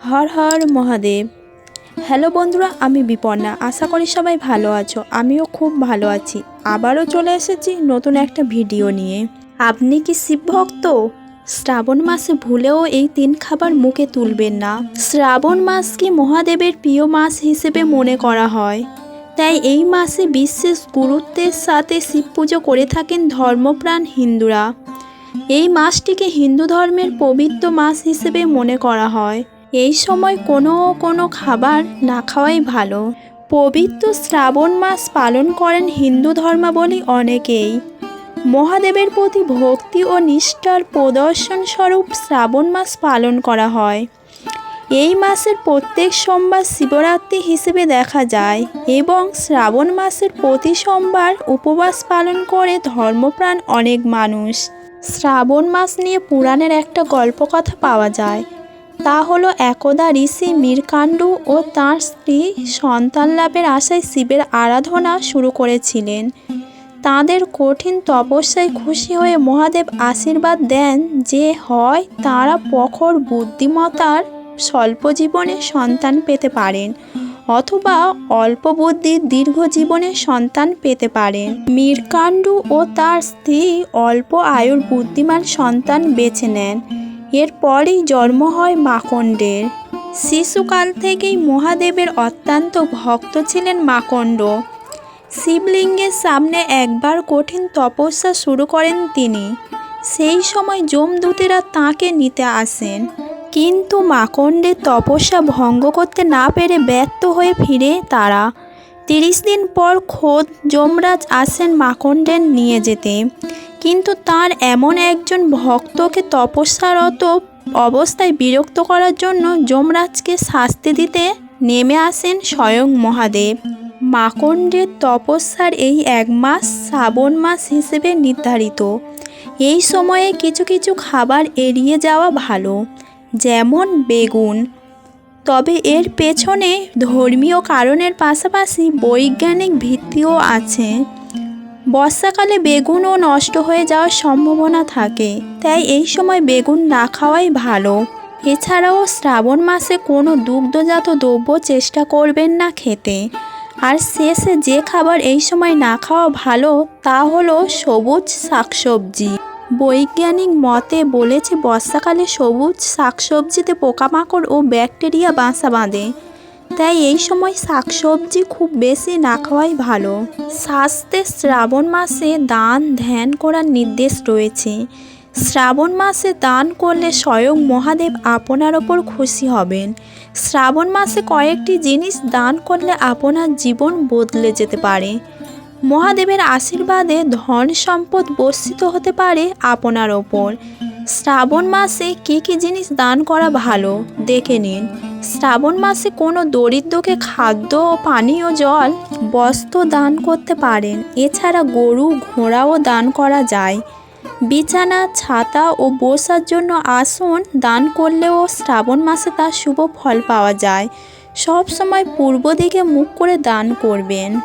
Har Har Mahadev. Hello বন্ধুরা, আমি বিপর্ণা। আশা করি সবাই ভালো আছো। আমিও খুব ভালো আছি। আবারও চলে এসেছি নতুন একটা ভিডিও নিয়ে। আপনি কি শিব ভক্ত? শ্রাবণ মাসে ভুলেও এই তিন খাবার মুখে তুলবেন না। শ্রাবণ মাসকে মহাদেবের প্রিয় মাস হিসেবে মনে করা হয়? তাই এই মাসে বিশেষ গুরুত্বের সাথে শিব পুজো করে থাকেন ধর্মপ্রাণ হিন্দুরা। এই মাসটিকে হিন্দু ধর্মের পবিত্র মাস হিসেবে মনে করা হয়। এই সময় কোনো কোনো খাবার না খাওয়াই ভালো। পবিত্র শ্রাবণ মাস পালন করেন হিন্দু ধর্মাবলী অনেকেই। মহাদেবের প্রতি ভক্তি ও নিষ্ঠার প্রদর্শন স্বরূপ শ্রাবণ মাস পালন করা হয়। এই মাসের প্রত্যেক সোমবার শিবরাত্রি হিসেবে দেখা যায় এবং শ্রাবণ মাসের প্রতি সোমবার উপবাস পালন করে ধর্মপ্রাণ অনেক মানুষ। শ্রাবণ মাস নিয়ে পুরাণের একটা গল্পকথা পাওয়া যায়। তা হলো একদা ঋষি মীরকাণ্ডু ও তাঁর স্ত্রী সন্তান লাভের আশায় শিবের আরাধনা শুরু করেছিলেন। তাঁদের কঠিন তপস্যায় খুশি হয়ে মহাদেব আশীর্বাদ দেন যে হয় তাঁরা প্রখর বুদ্ধিমতার স্বল্প জীবনে সন্তান পেতে পারেন অথবা অল্প বুদ্ধির দীর্ঘ জীবনে সন্তান পেতে পারেন। মীরকাণ্ডু ও তার স্ত্রী অল্প আয়ুর বুদ্ধিমান সন্তান বেছে নেন। এরপরই জন্ম হয় মাকণ্ডের। শিশুকাল থেকেই মহাদেবের অত্যন্ত ভক্ত ছিলেন মাকণ্ড। শিবলিঙ্গের সামনে একবার কঠিন তপস্যা শুরু করেন তিনি। সেই সময় যমদূতেরা তাঁকে নিতে আসেন। কিন্তু মাকণ্ডের তপস্যা ভঙ্গ করতে না পেরে ব্যর্থ হয়ে ফিরে তারা। তিরিশ দিন পর খোদ যমরাজ আসেন মাকণ্ডের নিয়ে যেতে। কিন্তু তার এমন একজন ভক্তকে তপস্যারত অবস্থায় বিরক্ত করার জন্য যমরাজকে শাস্তি দিতে নেমে আসেন স্বয়ং মহাদেব। মাকণ্ডের তপস্যার এই এক মাস শ্রাবণ মাস হিসেবে নির্ধারিত। এই সময়ে কিছু কিছু খাবার এড়িয়ে যাওয়া ভালো, যেমন বেগুন। তবে এর পেছনে ধর্মীয় কারণের পাশাপাশি বৈজ্ঞানিক ভিত্তিও আছে। বর্ষাকালে বেগুনও নষ্ট হয়ে যাওয়ার সম্ভাবনা থাকে, তাই এই সময় বেগুন না খাওয়াই ভালো। এছাড়াও শ্রাবণ মাসে কোনো দুগ্ধজাত দ্রব্য চেষ্টা করবেন না খেতে। আর শেষে যে খাবার এই সময় না খাওয়া ভালো, তা হলো সবুজ শাকসবজি। বৈজ্ঞানিক মতে বলেছে, বর্ষাকালে সবুজ শাকসবজিতে পোকামাকড় ও ব্যাকটেরিয়া বাসা বাঁধে। তাই এই সময় শাকসবজি খুব বেশি না খাওয়াই ভালো। স্বাস্থ্যে শ্রাবণ মাসে দান, ধ্যান করার নির্দেশ রয়েছে। শ্রাবণ মাসে দান করলে স্বয়ং মহাদেব আপনার ওপর খুশি হবেন। শ্রাবণ মাসে কয়েকটি জিনিস দান করলে আপনার জীবন বদলে যেতে পারে। মহাদেবের আশীর্বাদে ধন সম্পদ বর্ষিত হতে পারে আপনার ওপর। শ্রাবণ মাসে কী কী জিনিস দান করা ভালো দেখে নিন। শ্রাবণ মাসে কোনো দরিদ্রকে খাদ্য ও পানীয় জল বস্ত্র দান করতে পারেন। এছাড়া গরু, ঘোড়াও দান করা যায়। বিছানা, ছাতা ও বসার জন্য আসন দান করলেও শ্রাবণ মাসে তার শুভ ফল পাওয়া যায়। সব সময় পূর্ব দিকে মুখ করে দান করবেন।